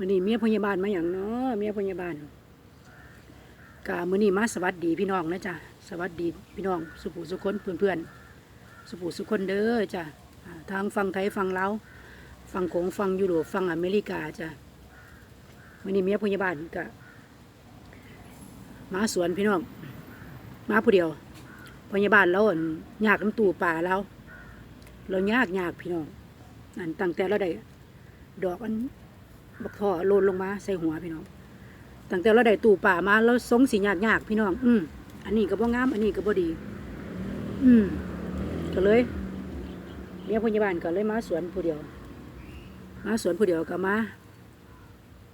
มื้อนี้เมียพยาบาลมาหยังเนาะเมียพยาบาลกะมื้อนี้มาสวัสดีพี่น้องนะจ๊ะสวัสดีพี่น้องสุภูสุคนเพื่อนๆสุภูสุคนเด้อจ้ะทางฝั่งไทยฝั่งลาฟังโขงฝั่งยุโรปฝั่งอเมริกาจ้ะมื้อนี้เมียพยาบาลกะมาสวนพี่น้องมาผู้เดียวพยาบาลเราอยากน้ำตูป่าเราเรายากยากพี่น้องอันตั้งแต่เราได้ดอกอัน บักท่อโลนลงมาใส่หัวพี่น้องตั้งแต่เราได้ตู่ป่ามาเราสงสียากยากพี่น้อง อืมอันนี้ก็บ่งาม อันนี้ก็บ่ดี อืมก็เลยเมียพยาบาลก็เลยมาสวนผู้เดียว มาสวนผู้เดียวก็มา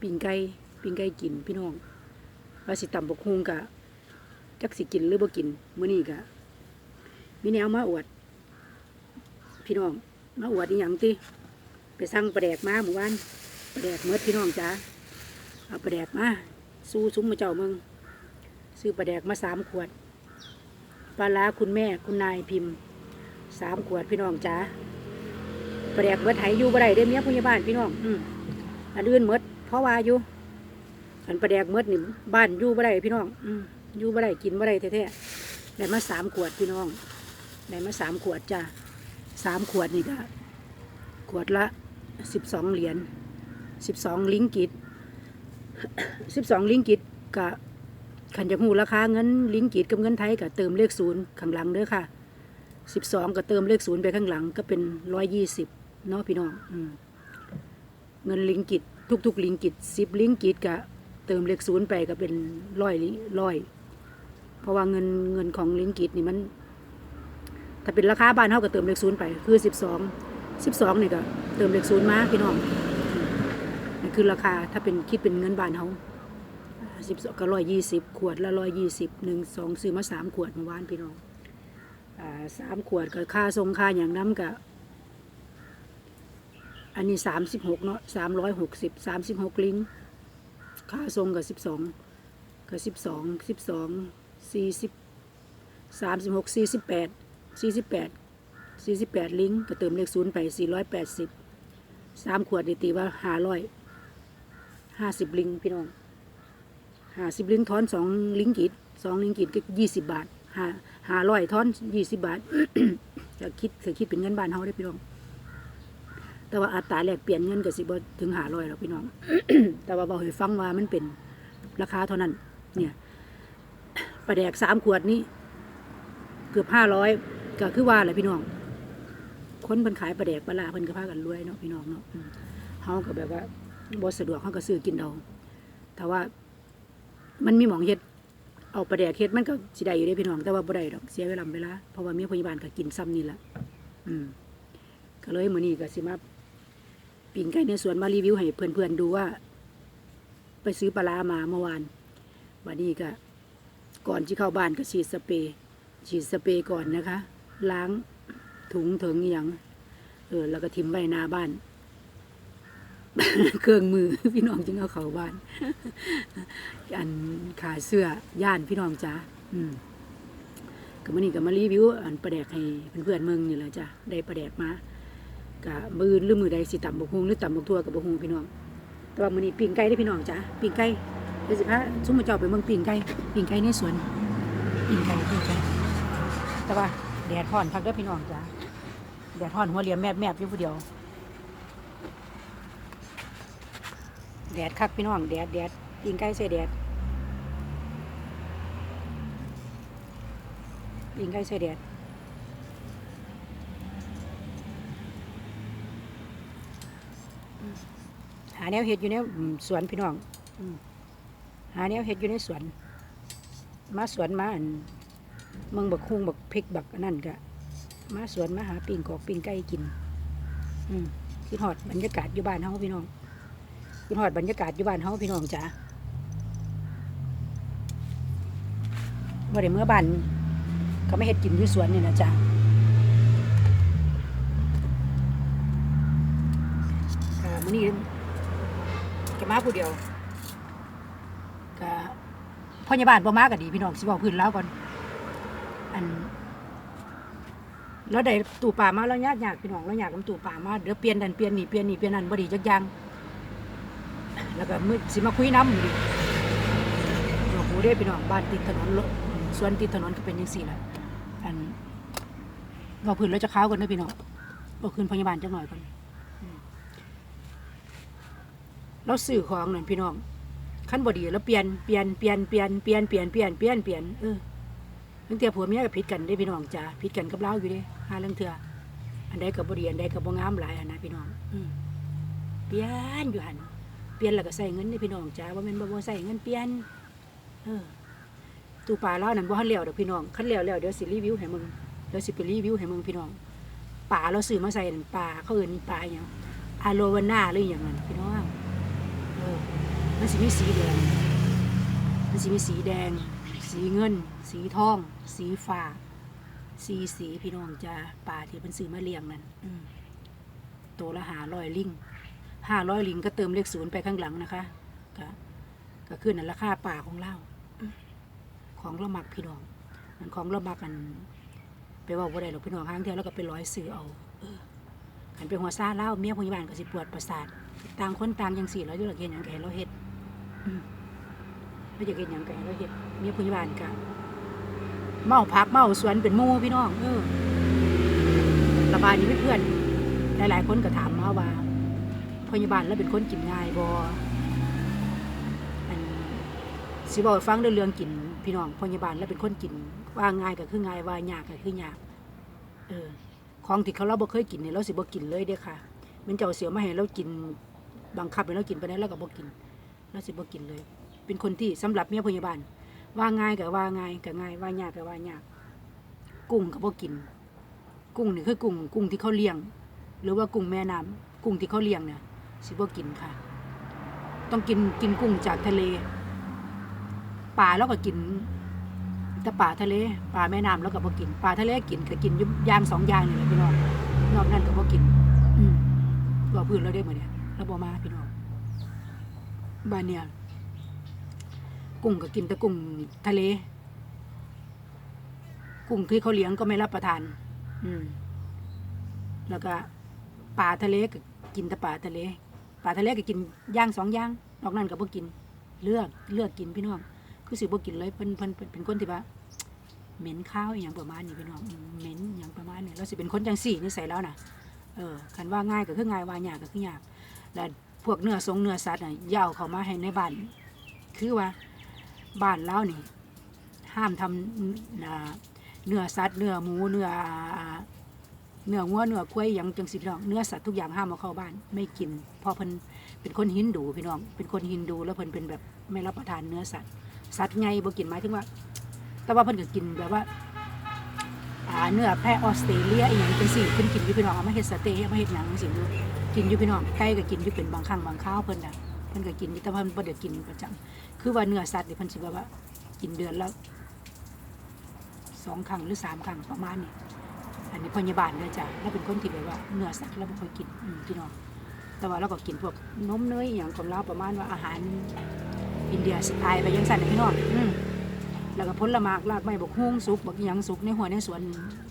ปิ่งไก่ปิ่งไก่กินพี่น้องว่าสิตำบกฮุงกะจักสิกินหรือบ่กินมื้อนี้ก็มีแนวมาอวด พี่น้อง มาอวดอีหยังติไปสั่งปลาแดกมาหมู่บ้าน ปลาแดกเมดพี่น้องจ้าเอาปลาแดกมาสู้ซุ้มมาเจ้ามืองซื้อปลาแดกมาสามขวดปลาร้าคุณแม่คุณนายพิมพ์สามขวดพี่น้องจ้าปลาแดกเมดไหอยู่บ่ได้เด้เมียพยาบาลพี่น้องอืมอันอื่นเมดเพราะว่าอยู่อันปลาแดกเมดนี่บ้านอยู่บ่ได้พี่น้องอืมอยู่บ่ได้กินบ่ได้แท้ๆได้มาสามขวดพี่น้องได้มาสามขวดจ้าสามขวดนี่ก็ขวดละสิบสองเหรียญ สิบสองลิงกิตสิบสองลิงกิตกะขันจะหูราคาเงินลิงกิตกับเงินไทยก็เติมเลขศูนย์ข้างหลังเด้อค่ะสิบสองก็เติมเลขศูนย์ไปข้างหลังก็เป็นร้อยยี่สิบเนาะพี่น้องอืเงินลิงกิตทุกๆ ลิงกิตสิบลิงกิตกะเติมเลขศูนย์ไปก็เป็นร้อยร้อยเพราะว่าเงินเงินของลิงกิตนี่มัน ถ้าเป็นราคาบ้านเท่ากับเติมเลขศูนย์ไปคือสิบสองสิบสองนี่ก็เติมเลขศูนย์มาพี่น้อง อืมนี่คือราคาถ้าเป็นคิดเป็นเงินบานเขาสิบสองก็ร้อยยี่สิบขวดละร้อยยี่สิบหนึ่งสองซื้อมาสามขวดเมื่อวานพี่น้องสามขวดก็ค่าทรงค่าอย่างน้ำกับอันนี้สามสิบหกเนาะสามร้อยหกสิบสามสิบหกลิงค่าทรงกับสิบสองกับสิบสองสิบสองสี่สิบสามสิบหกสี่สิบแปดสี่สิบแปดสี่สิบแปดลิงก็เติมเลขศูนย์ไปสี่ร้อยแปดสิบสามขวดนี่ตีว่าห้าร้อย ห้าสิบลิงพี่น้องห้าสิบลิงก์ทอนสองลิงก์กิตสองลิงก์กิตก็ยี่สิบบาทห้าห้าร้อยทอนยี่สิบบาทจะคิดคือคิดเป็นเงินบานเฮาได้พี่น้อง แต่ว่าอัตราแลกเปลี่ยนเงินก็สิบถึงหาร้อยหรอกพี่น้อง แต่ว่าบอกให้ฟังว่ามันเป็นราคาเท่านั้น เนี่ยปลาแดกสามขวดนี้ เกือบห้าร้อยก็คือว่าแหละพี่น้อง คนเพิ่นขายปลาแดกปลาลาเพิ่นก็พากันรวยเนาะพี่น้องเนาะเฮาก็แบบว่า บ่สะดวกเฮาก็ซื้อกินเอาแต่ว่ามันมีหมองเฮ็ดเอาปลาแดกเฮ็ดมันก็สิได้อยู่เด้พี่น้องแต่ว่าบ่ได้ดอกเสียเวลาเวลาเพราะว่ามีพยาบาลก็กินซ้ำนี่แหละอืมก็เลยมื้อนี้ก็สิมาปิ่งไก่ในสวนมารีวิวให้เพื่อนๆดูว่า ไปซื้อปลามาเมื่อวานวันนี้ก็ก่อนที่เข้าบ้านก็ฉีดสเปรย์ฉีดสเปรย์ก่อนนะคะ ล้างถุงถึงอย่างเออแล้วก็ทิมไว้หน้าบ้าน เครื่องมือพี่น้องจึงเอาเขาบ้าน อันขาเสื้อย่านพี่น้องจ้าอืมก็มื่อนี้ก็มารีวิว อันประแดกให้เพื่อนๆเมืองนี่แหละจ้ะได้ประแดกมากะมือหรือมือใดสิต่ำบกฮงหรือต่ำบกทั่วกับบกฮงพี่น้องแต่ว่ามื้อนี้ปิ้งไก่ได้พี่น้องจ้ะปิ้งไก่เดี๋ยวสิพาซุ่มมาเจ้าไปเมืองปิ้งไก่ปิ้งไก่ในสวนปิ้งไก่ปิ้งไก่แต่ว่าแดดร้อนพักเด้อพี่น้องจ้ะแดดร้อนหัวเหลี่ยมแมบแมบอยู่ผู้เดียว แดดคักพี่น้องแดดแดดปิ้งไก่ใส่แดดปิ้งไก่ใส่แดดหาแนวเห็ดอยู่ในสวนพี่น้องหาแนวเห็ดอยู่ในสวน มาสวนมาอันเมืองบักคุงบักพริกบักนั่นกะมาสวนมาหาปิ่งกอกปิ่งไก่กิน อืมคิดฮอดบรรยากาศอยู่บ้านเฮาพี่น้อง คิดฮอดบรรยากาศอยู่บ้านเฮาพี่น้องจ้าว่ได้เมื่อบ้านก็ไม่เห็ดกินอยู่สวนนี่นะจ้าค่ะมื้อนี้แกมาผู้เดียวก็พ่อยาบาลบ่มาก็ดีพี่น้องสิบอกพื้นแล้วก่อน อันแล้วได้ตู่ป่ามาแล้วยากยากพี่น้องแล้วอยากนํตู่ป่ามาเดี๋ยวเปลี่ยนดันเปลี่ยนนี่เปลี่ยนนี่เปลี่ยนนั่นบ่ดีจักอย่าง แล้วก็มือสิมาคุยน้ำดิโอ้โหได้พี่น้องบ้านติดถนนรถสวนติดถนนก็เป็นยังสี่แหละอันเราพื้นเราจะค้าวกันนะพี่น้องเราคืนพยาบาลจังหน่อยก่อนเราสื่อของหนั่นพี่น้องขั้นบดีแล้วเปลี่ยนเปลี่ยนเปลี่ยนเปลี่ยนเปลี่ยนเปลี่ยนเปลี่ยนเปลี่ยนเปลี่ยนเออตั้งแต่ผัวเมียก็ผิดกันได้พี่น้องจ้าผิดกันกับเราอยู่ด้หาเรื่องเถื่ออันใดกับบดีอันใดกับบ่งามหลายอันนะพี่น้องเปลี่ยนอยู่หัน เปลี่ยนแล้วก็ใส่เงินนี่พี่น้องจ้าว่าม่นบ่บ่ใส่เงินเปลี่ยน เออตู้ปลาเรานั่นบ่ทันแล้วดอกพี่น้องคันแล้วแล้วเดี๋ยวสิรีวิวให้มึงเดี๋ยวสิไปรีวิวให้มึงพี่น้องปลาเราซื้อมาใส่นั่นปลาเขาเอิ้นปลาหยังอะโลวาน่าหรือหยังนั่นพี่น้องเออมันสิมีสีแดงมันสิมีสีแดง สีเงิน สีทอง สีฟ้าสีสีพี่น้องจ้าปลาที่เพิ่นซื้อมาเลี้ยงนั่นอืมตัวละ500ลิง ห้าร้อยลิงก็เติมเลขศูนย์ไปข้างหลังนะคะก็ก็ขึ้นนั่นราคาป่าของเราของเรามักพี่น้องมันของเรามักกัน ไปว่าบ่ได้หรอกพี่น้องห้างเที่ยวแล้วก็ไปร้อยซื้อเอาเออขันเป็นหัวซาเล่าเมียพยาบาลก็สิปวดประสาทต่างคนต่างยังสี่ราอยู่หลักเห็นอย่างแก่เราเฮ็ดอืมเราจะเห็นอย่างแก่เราเฮ็ดเมียพยาบาลก็เมาพักเมาสวนเป็นมู่พี่น้องเออระบายนี้เพื่อนหลายๆคนก็ถามมาว่า พยาบาลแล้วเป็นคนกินง่ายบออันสิบอกฟังเรื่องเรื่องกินพี่น้องพยาบาลแล้วเป็นคนกินว่าง่ายก็คือง่ายว่ายากก็คือยากเออของที่เขาเราบ่เคยกินเนี่ยเราสิบ่กินเลยเด้ค่ะมันเจ้าเสียวมาให้เรากินบังคับให้เรากินไปได้เราก็บ่กินเราสิบ่กินเลย เป็นคนที่สำหรับเมียพยาบาลว่าง่ายก็ว่าง่ายก็ง่ายว่ายากก็ว่ายาก กุ้งก็บ่กิน กุ้งนี่คือกุ้งกุ้งที่เขาเลี้ยง หรือว่ากุ้งแม่น้ำกุ้งที่เขาเลี้ยงเนี่ย สิบ่กินค่ะ ต้องกินกินกุ้งจากทะเลปลาแล้วก็กินแต่ปลาทะเลปลาแม่น้ำแล้วก็บ่กินปลาทะเลกินก็กินยู่อย่างสองอย่างนี่แหละพี่น้องนอกนั้นก็บ่กิน อืมบ่พื้นเราได้หมดเนี่ยเราบ่มาพี่น้องบ้านเนี่ยกุ้งก็กินแต่กุ้งทะเล กุ้งที่เขาเลี้ยงก็ไม่รับประทาน อืม แล้วก็ปลาทะเลก็กินแต่ปลาทะเล ปลาทะเลก็กินย่างสองย่างนอกนั้นก็บ่กิน เลือกเลือกกินพี่น้องคือสิบ่กินเลยเพิ่นเพิ่นเป็นคนที่ว่าเหม็นข้าวอย่างประมาณนี้พี่น้องเหม็นอย่างประมาณนี้แล้วสิเป็นคนจังสี่นิสัยแล้วนะเออคันว่าง่ายก็คือง่ายว่ายากก็คือยากแล้วพวกเนื้อสงเนื้อสัตว์น่ะย่าเข้ามาให้ในบ้านคือว่าบ้านเรานี่ห้ามทำเนื้อสัตว์เนื้อหมูเนื้อ เนื้องัวเนื้อกล้วยหยังจังสิพี่น้องเนื้อสัตว์ทุกอย่างห้ามเอาเข้าบ้าน ไม่กินเพราะเพิ่นเป็นคนฮินดูพี่น้อง เป็นคนฮินดูแล้วเพิ่นเป็นแบบไม่รับประทานเนื้อสัตว์สัตว์ไงบ่กินหมายถึงว่า แต่ว่าเพิ่นก็กินแบบว่าเนื้อแพะออสเตรเลียอีหยังจังซี่เพิ่นกินอยู่พี่น้องเอามาเฮ็ดสเต๊ะเอามาเฮ็ดหยังจังซี่อยู่กินอยู่พี่น้องไก่ก็กินอยู่เป็นบางครั้งบางคราวเพิ่นน่ะเพิ่นก็กินยู่แต่ว่าเพิ่นบ่ได้กินประจำคือว่าเนื้อสัตว์นี่เพิ่นสิแบบว่า กินเดือนละสองครั้งหรือสามครั้งประมาณนี้ อันนี้พยาบาลเลยจ้ะเราเป็นคนที่แบบว่าเนื้อสัตว์เราไม่ค่อยกินอืมพี่น้องแต่ว่าเราก็กินพวกนมเนยอหย่างของเราประมาณว่าอาหารอินเดียสไตล์ไปยังสั่นนะพี่น้องอืมแล้วก็ผลไม้รากไม้บกฮวงสุกบกอิหยังสุกในหัวในสวน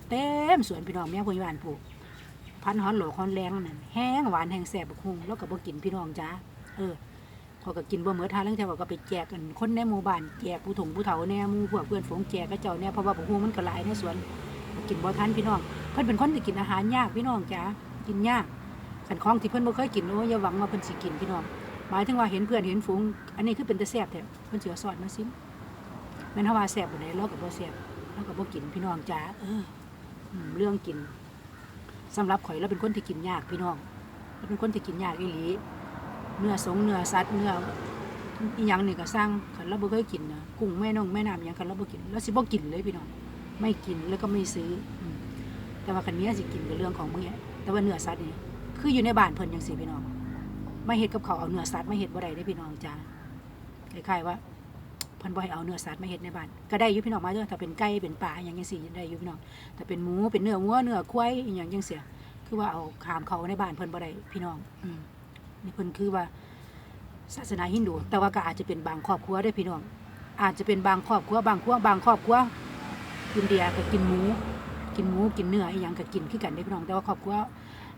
เต็มสวนพี่น้องแม่พยาบาลปลูกพันธุ์ฮอนโหลฮอนแรงนั่นแห้งหวานแห้งแสบบกฮวงแล้วก็บ่กินพี่น้องจ้าเออเขาก็กินบ่เหมือทานแล้วแต่ว่าก็ไปแจกกันคนในหมู่บ้านแจกผู้ถงผู้เฒ่าแน่หมู่พวกเพื่อนฝูงแจกกระเจ้าแน่เพราะว่าบกฮวงมันก็หลายในสวน กินบ่ทันพี่น้องเพิ่นเป็นคนที่กินอาหารยากพี่น้องจ้ากินยากขันของที่เพิ่นบ่เคยกินโอ้ยอย่าหวังว่าเพิ่นสิกินพี่น้องหมายถึงว่าเห็นเพื่อนเห็นฝูง อันนี้คือเป็นตะแซ่บแท้เพิ่นสิเอาซอสมาซิมแม่นเฮาว่าแซ่บบ่ได้เราก็บ่แซ่บเราก็บ่กินพี่น้องจ้าเออเรื่องกินสำหรับข่อยเราเป็นคนที่กินยากพี่น้องเราเป็นคนที่กินยากอีหลีเนื้อสงเนื้อสัตว์เนื้ออีหยังนี่ก็สร้างคันเราบ่เคยกินนะกุ้งแม่น้องแม่น้ำหยังคันเราบ่กินเราสิบ่กินเลยพี่น้อง ไม่กินแล้วก็ไม่ซื้อ แต่ว่าคันนี้สิกินกับเรื่องของมึงเนี่ยแต่ว่าเนื้อสัตว์นี่คืออยู่ในบ้านเพิ่นยังสิพี่น้องไม่เฮ็ดกับเขาเอาเนื้อสัตว์มาเฮ็ดบ่ได้ได้พี่น้องจ้าคล้ายๆว่าเพิ่นบ่ให้เอาเนื้อสัตว์มาเฮ็ดในบ้านก็ได้อยู่พี่น้องมาเด้อถ้าเป็นไก่เป็นปลาอย่างจังซี่ได้อยู่พี่น้องถ้าเป็นหมูเป็นเนื้อวัวเนื้อควายอหย่างจังเสียคือว่าเอาขามเขาในบ้านเพิ่นบ่ได้พี่น้องอืมนี่เพิ่นคือว่าศาสนาฮินดู แต่ว่าก็อาจจะเป็นบางครอบครัวเด้พี่น้องอาจจะเป็นบางครอบครัวบางครัวบางครอบครัว อินเดียก็กินหมู กินหมูกินเนื้ออีหยังก็กินคือกันได้พี่น้องแต่ว่าครอบครัว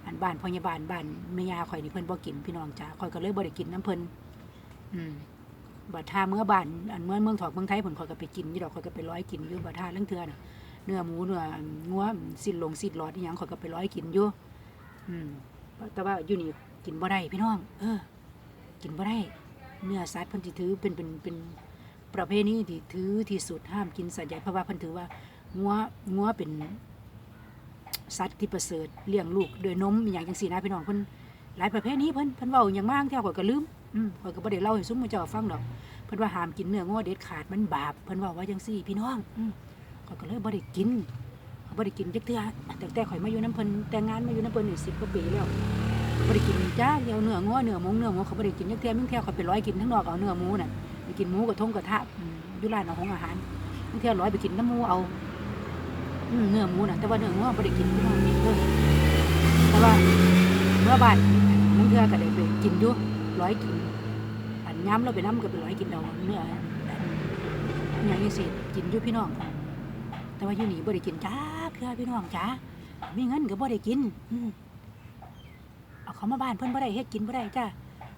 อันบ้านพยาบาลบ้านแม่ยาข่อยนี่เพิ่นบ่กินพี่น้องจ้าข่อยก็เลยบ่ได้กินน้ำเพิ่นอืมบัดท่าเมื่อบ้านอันเมื่อเมืองถอกเมืองไทยผลข่อยก็ไปกินอยู่ดอกข่อยก็ไปร้อยกินอยู่บัดท่าเรื่องเทื่อน่ะเนื้อหมูเนื้องัวสิ้นลงสิ้นหลอดอีหยังข่อยก็ไปร้อยกินอยู่อืมแต่ว่าอยู่นี่กินบ่ได้พี่น้อง เออ กินบ่ได้ เนื้อสัตว์เพิ่นสิถือเป็นเป็นเป็น ประเพณีที่ถือที่สุดห้ามกินสัตว์ใหญ่เพราะว่าเพิ่นถือว่างัวงัวเป็นสัตว์ที่ประเสริฐเลี้ยงลูกด้วยนมอย่างจังซี่นะพี่น้องเพิ่นหลายประเภทนี้เพิ่นเพิ่นเว้าอย่างมากแท้ข่อยก็ลืมอืมข่อยก็บ่ได้เล่าให้ซุ้มมื้อเจ้าฟังดอกเพิ่นว่าห้ามกินเนื้องัวเด็ดขาดมันบาปเพิ่นเว้าว่าจังซี่พี่น้องอืมข่อยก็เลยบ่ได้กินข่อยบ่ได้กินจักเทื่อตั้งแต่ข่อยมาอยู่นํเพิ่นแต่งงานมาอยู่นํเพิ่นนี่10กว่าปีแล้วบ่ได้กินจ้าเดียวเนื้องัวเนื้อหมูเนื้อหมูเขาบ่ได้กินจักเทื่อมึงแท้ข่อยไปร้อยกินทั้งนอกเอาเนื้อหมูน่ะ ไปกินหมูกับทงกระทะยู่ร้านอาหารอาหารมึงแท้ร้อยไปกินน้ำหมูเอาเนื้อหมูนะแต่ว่าเนื้องัวบ่ได้กินพี่น้องแต่ว่าเมื่อบ้านน้ำเทือก็ได้ไปกินอยู่ร้อยกินอันย้ำเราไปน้ำก็ไปร้อยกินเอาเนื้ออันอย่างนี้สิกินอยู่พี่น้อง แต่ว่าอยู่นี่บ่ได้กินจ้าเคือพี่น้องจ้ามีเงินก็บ่ได้กินเอาเขามาบ้านเพิ่นบ่ได้เฮ็ดกินบ่ได้จ้า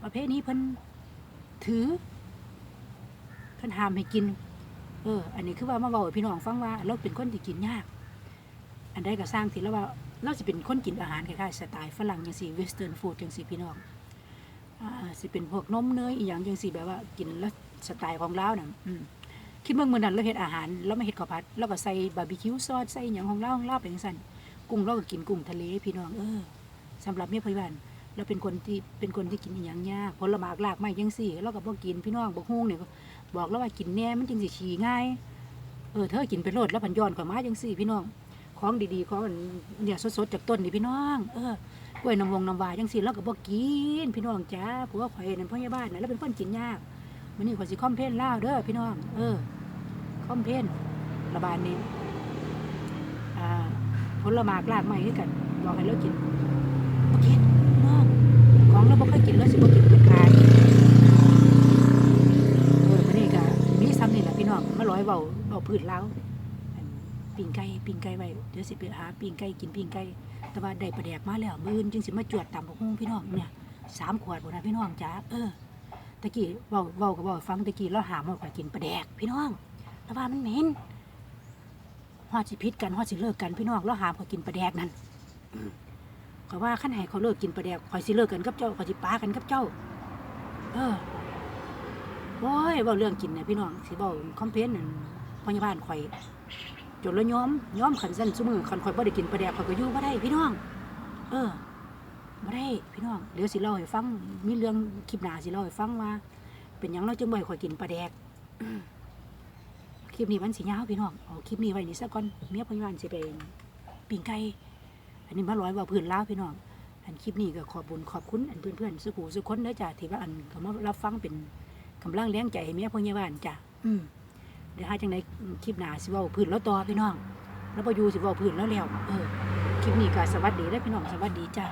ประเภทนี้เพิ่นถือ เพิ่นห้ามให้กิน เออ อันนี้คือว่ามาบอกพี่น้องฟังว่าเราเป็นคนที่กินยาก อันใดก็สร้างที่แล้วว่าเราจะเป็นคนกินอาหารคล้ายๆสไตล์ฝรั่งจังซี่เวสเทิร์นฟู้ดจังซี่พี่น้องอ่าสิเป็นพวกนมเนยอีหยังจังซี่แบบว่ากินแล้วสไตล์ของเราน่ะอืมคิดเมื่อมื้อนั้นเราเฮ็ดอาหารเราไม่เฮ็ดข้าวผัดเราก็ใส่บาร์บีคิวซอสใส่หยังของเราของเราเป็นจังซั่นกุ้งเราก็กินกุ้งทะเลพี่น้องเออสำหรับเมียพยาบาล เราเป็นคนที่เป็นคนที่กินอีหยังยากผลไม้รากไม้จังซี่เราก็บ่กินพี่น้องบ่ฮู้เนี่ยบอกแล้วว่ากินแน่มันจึงสิฉี่ง่ายเออเธอกินไปโลดแล้วพันย้อนกว่ามาจังซี่ พี่น้องของดีๆของเนี่ยสดๆจากต้นนี่พี่น้อง เออกล้วยน้ำวงน้ำวาจังซี่เราก็บ่กิน พี่น้องจ้าผัวข่อยนั่นพ่อยาบ้านน่ะแล้วเป็นคนกินยากมื้อนี้ข่อยสิคอมเพลนลาเด้อพี่น้อง เออคอมเพลนระบาดนี้อ่าผลไม้รากไม้คือกัน บอกให้เรากินบ่กินพี่น้องของเราบ่เคยกินแล้วสิบ่กินเด็ดขาด เออวันนี้ก็มีซ้ำนี่แหละพี่น้องมาร้อยเบาเบา พืชแล้วปิ่งไก่ปิ่งไก่ไว้เดี๋ยวสิไปหาปิ่งไก่กินปิ่งไก่แต่ว่าได้ประแดกมาแล้วมื้ออื่นจึงสิมาจวดตำบักหุ่งพี่น้องเนี่ยสามขวดบ่นะพี่น้องจ้าเออตะกี้เว้าเว้าก็เว้าฟังตะกี้เราหาหมว่าข่อยกินประแดกพี่น้องแล้วว่ามันเหม็นฮอดสิพิษกันฮอดสิเลิกกันพี่น้องเราหามข่อยกินประแดกนั่นอือว่าคันให้เขาเลิกกินประแดกข่อยสิเลิกกันกับเจ้าข่อยสิป้ากันกับเจ้า เออโอ้ยเว่าเรื่องกินเนี่ยพี่น้องสิบอกคอมเพลนนั่น พยาบาลข่อยจนละย้อมย้อมขันสั้นซุมือขันข่อยบ่ได้กินปลาแดกข่อยก็อยู่บ่ได้พี่น้อง เออบ่ได้พี่น้องเดี๋ยวสิเล่าให้ฟังมีเรื่องคลิปหน้าสิเล่าให้ฟังว่า เป็นหยังเราจึงบ่ให้ข่อยกินปลาแดกคลิปนี้มันสิยาวพี่น้องเอาคลิปนี้ไว้นี่ซะก่อนเมียพยาบาลสิไปปิ้งไก่อันนี้มาร้อยว่าพื้นลาวพี่น้องอันคลิปนี้ก็ขอบบุญขอบคุณอันเพื่อนๆสุขูสุขคนเด้อจ้ะที่ว่าอันเขามารับฟังเป็นกำลังเลี้ยงใจให้เมียพยาบาลจ้ะอืม เดี๋ยวหาจังไดคลิปหน้าสิว่าพื้นแล้วต่อพี่น้อง แล้วพออยู่สิว่าพื้นแล้วแล้วเออคลิปนี้ก็สวัสดีแล้วพี่น้องสวัสดีจ้า